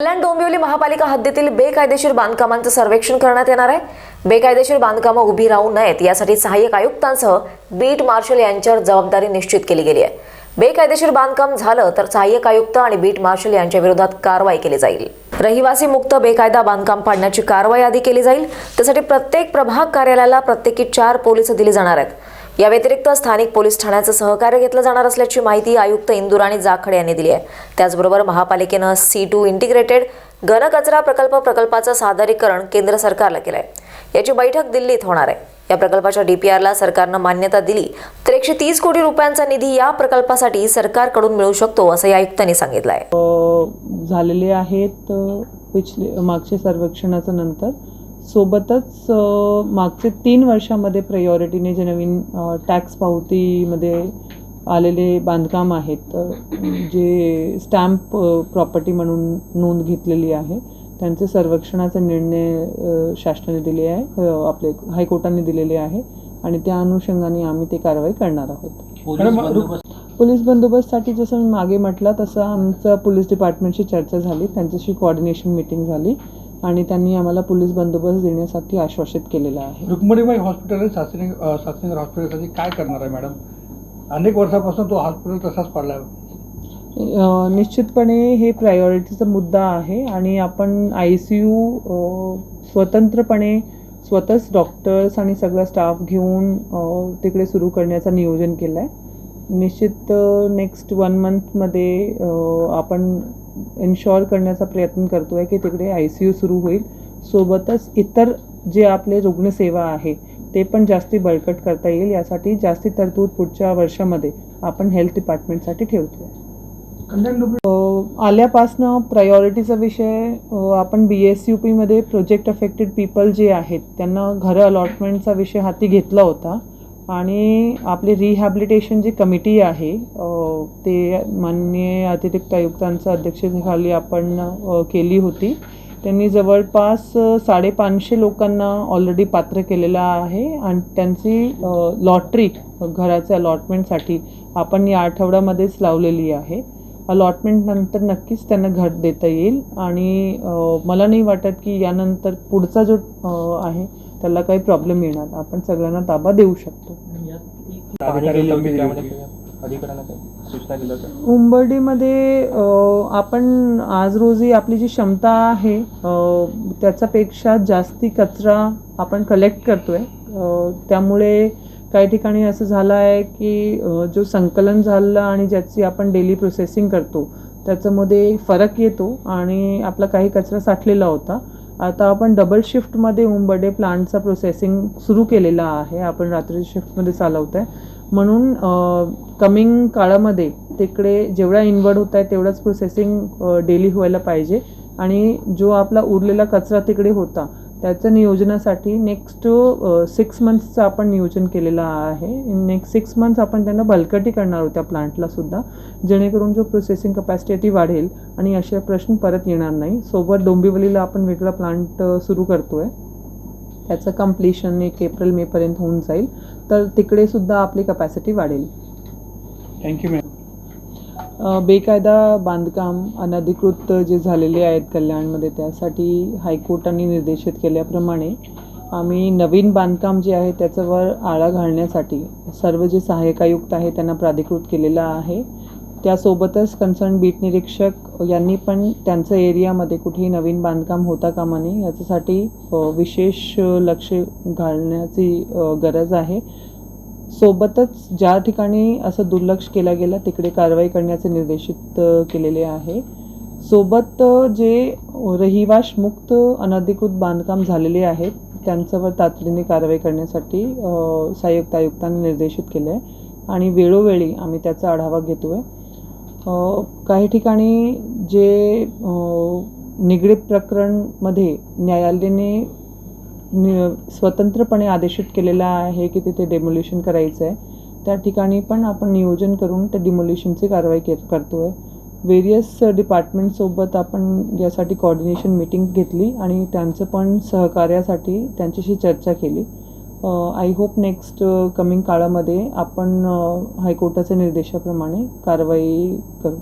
कल्याण डोंबिवली महापालिका हद्दीतील बेकायदेशीर बांधकामांचं सर्वेक्षण करण्यात येणार आहे. बेकायदेशीर बांधकामं उभी राहू नयेत यासाठी सहाय्यक आयुक्तांसह बीट मार्शल यांच्यावर जबाबदारी निश्चित केली गेली आहे. बेकायदेशीर बांधकाम झालं तर सहाय्यक आयुक्त आणि बीट मार्शल यांच्या विरोधात कारवाई केली जाईल. रहिवासी मुक्त बेकायदा बांधकाम पाडण्याची कारवाई आधी केली जाईल. त्यासाठी प्रत्येक प्रभाग कार्यालयाला प्रत्येकी चार पोलीस दिली जाणार आहेत. या व्यतिरिक्त स्थानिक पोलीस ठाण्याचं सहकार्य घेतलं जाणार असल्याची माहिती आयुक्त इंदुराणी जाखडे यांनी दिली आहे. त्याचबरोबर महापालिकेनं सी टू इंटिग्रेटेड घनकचरा प्रकल्प प्रकल्पाचं सादरीकरण केंद्र सरकारला केलं आहे याची बैठक दिल्लीत होणार आहे. या प्रकल्पाच्या डीपीआरला सरकारनं मान्यता दिली तर एकशे तीस कोटी रुपयांचा निधी या प्रकल्पासाठी सरकारकडून मिळू शकतो असं आयुक्तांनी सांगितलं आहे झालेले आहेत पिछले मागच्या सर्वेक्षणाच्या नंतर सोबतच मागचे तीन वर्षामध्ये प्रायोरिटीने जे नवीन टॅक्स पावतीमध्ये आलेले बांधकाम आहेत जे स्टॅम्प प्रॉपर्टी म्हणून नोंद घेतलेली आहे त्यांचे सर्वेक्षणाचा निर्णय शासनाने दिले आहे आपले हायकोर्टाने दिलेले आहे आणि त्या अनुषंगाने आम्ही ते कारवाई करणार आहोत. पोलीस बंदोबस्त पोलीस बंदोबस्तसाठी जसं मी मागे म्हटलं तसं आमचं पोलीस डिपार्टमेंटशी चर्चा झाली त्यांच्याशी कोऑर्डिनेशन मीटिंग झाली. आणि त्यांनी आम्हाला पोलीस बंदोबस्त देण्यासाठी आश्वासित केलेलं आहे. रुक्मिणीबाई हॉस्पिटल आणि सासरी हॉस्पिटलसाठी काय करणार आहे मॅडम अनेक वर्षापासून तो हॉस्पिटल तसाच पडला आहे निश्चितपणे हे प्रायोरिटीचा मुद्दा आहे आणि आपण आय सी यू स्वतंत्रपणे स्वतःच डॉक्टर्स आणि सगळा स्टाफ घेऊन तिकडे सुरू करण्याचं नियोजन केलं आहे निश्चित नेक्स्ट वन मंथमध्ये आपण इन्शॉर करण्याचा प्रयत्न करतो आहे की तिकडे आय सी यू सुरू होईल. सोबतच इतर जे आपले रुग्णसेवा आहे ते पण जास्ती बळकट करता येईल. यासाठी जास्ती तरतूद पुढच्या वर्षामध्ये आपण हेल्थ डिपार्टमेंटसाठी ठेवतो आहे आल्यापासनं प्रायोरिटीचा विषय आपण बी एस यू पीमध्ये प्रोजेक्ट अफेक्टेड पीपल जे आहेत त्यांना घरं अलॉटमेंटचा विषय हाती घेतला होता. आणि आपली रिहॅबिलिटेशन जी कमिटी आहे ते माननीय अतिरिक्त आयुक्तांच्या अध्यक्षतेखाली आपण केली होती. त्यांनी जवळपास साडेपाचशे लोकांना ऑलरेडी पात्र केलेलं आहे आणि त्यांची लॉटरी घराच्या अलॉटमेंटसाठी आपण या आठवड्यामध्येच लावलेली आहे. अलॉटमेंटनंतर नक्कीच त्यांना घर देता येईल आणि मला नाही वाटत की यानंतर पुढचा जो आहे त्याला काही प्रॉब्लेम येणार आपण सगळ्यांना ताबा देऊ शकतो. उंबर्डीमध्ये आपण आज रोजी आपली जी क्षमता आहे त्याच्यापेक्षा जास्ती कचरा आपण कलेक्ट करतोय. त्यामुळे काही ठिकाणी असं झालं आहे की जो संकलन झालं आणि ज्याची आपण डेली प्रोसेसिंग करतो त्याच्यामध्ये फरक येतो आणि आपला काही कचरा साठलेला होता. आता आपण डबल शिफ्टमध्ये उंबडे प्लांटचा प्रोसेसिंग सुरू केलेला आहे. आपण रात्री शिफ्टमध्ये चालवत आहे म्हणून कमिंग काळामध्ये तिकडे जेवढा इन्वर्ड होत आहे तेवढंच प्रोसेसिंग डेली व्हायला पाहिजे. आणि जो आपला उरलेला कचरा तिकडे होता त्याच्या नियोजनासाठी नेक्स्ट सिक्स मंथ्सचं आपण नियोजन केलेलं आहे. नेक्स्ट सिक्स मंथ्स आपण त्यांना बलकटी करणार आहोत त्या प्लांटलासुद्धा जेणेकरून जो प्रोसेसिंग कपॅसिटी आहे ती वाढेल आणि असे प्रश्न परत येणार नाही. सोबत डोंबिवलीला आपण वेगळा प्लांट सुरू करतो आहे त्याचं कम्प्लिशन एक एप्रिल मेपर्यंत होऊन जाईल. तर तिकडेसुद्धा आपली कपॅसिटी वाढेल. थँक्यू मॅम बेकायदा बांधकाम अनधिकृत जे झालेले आहेत कल्याणमध्ये त्यासाठी हायकोर्टाने निर्देशित केल्याप्रमाणे आम्ही नवीन बांधकाम जे आहे त्याच्यावर आळा घालण्यासाठी सर्व जे सहाय्यक आयुक्त आहे त्यांना प्राधिकृत केलेलं आहे. त्यासोबतच कन्सर्न बीट निरीक्षक यांनी पण त्यांचं एरियामध्ये कुठेही नवीन बांधकाम होता कामा नये याच्यासाठी विशेष लक्ष घालण्याची गरज आहे. सोबतच ज्या ठिकाणी असं दुर्लक्ष केला गेला तिकडे कारवाई करण्याचे निर्देशित केलेले आहे. सोबत जे रहिवाशमुक्त अनधिकृत बांधकाम झालेले आहेत त्यांच्यावर तातडीने कारवाई करण्यासाठी अ, सहाय्यक आयुक्तांनी निर्देशित केले आहे. आणि वेळोवेळी आम्ही त्याचा आढावा घेतो आहे काही ठिकाणी जे निगडीत प्रकरणमध्ये न्यायालयाने नि स्वतंत्रपणे आदेशित केलेला आहे की तिथे डेमोल्युशन करायचं आहे त्या ठिकाणी पण आपण नियोजन करून त्या डिमोल्युशनची कारवाई के करतो आहे वेरियस डिपार्टमेंटसोबत आपण यासाठी कॉर्डिनेशन मीटिंग घेतली आणि त्यांचं पण सहकार्यासाठी त्यांच्याशी चर्चा केली. आय होप नेक्स्ट कमिंग काळामध्ये आपण uh, हायकोर्टाच्या निर्देशाप्रमाणे कारवाई करू.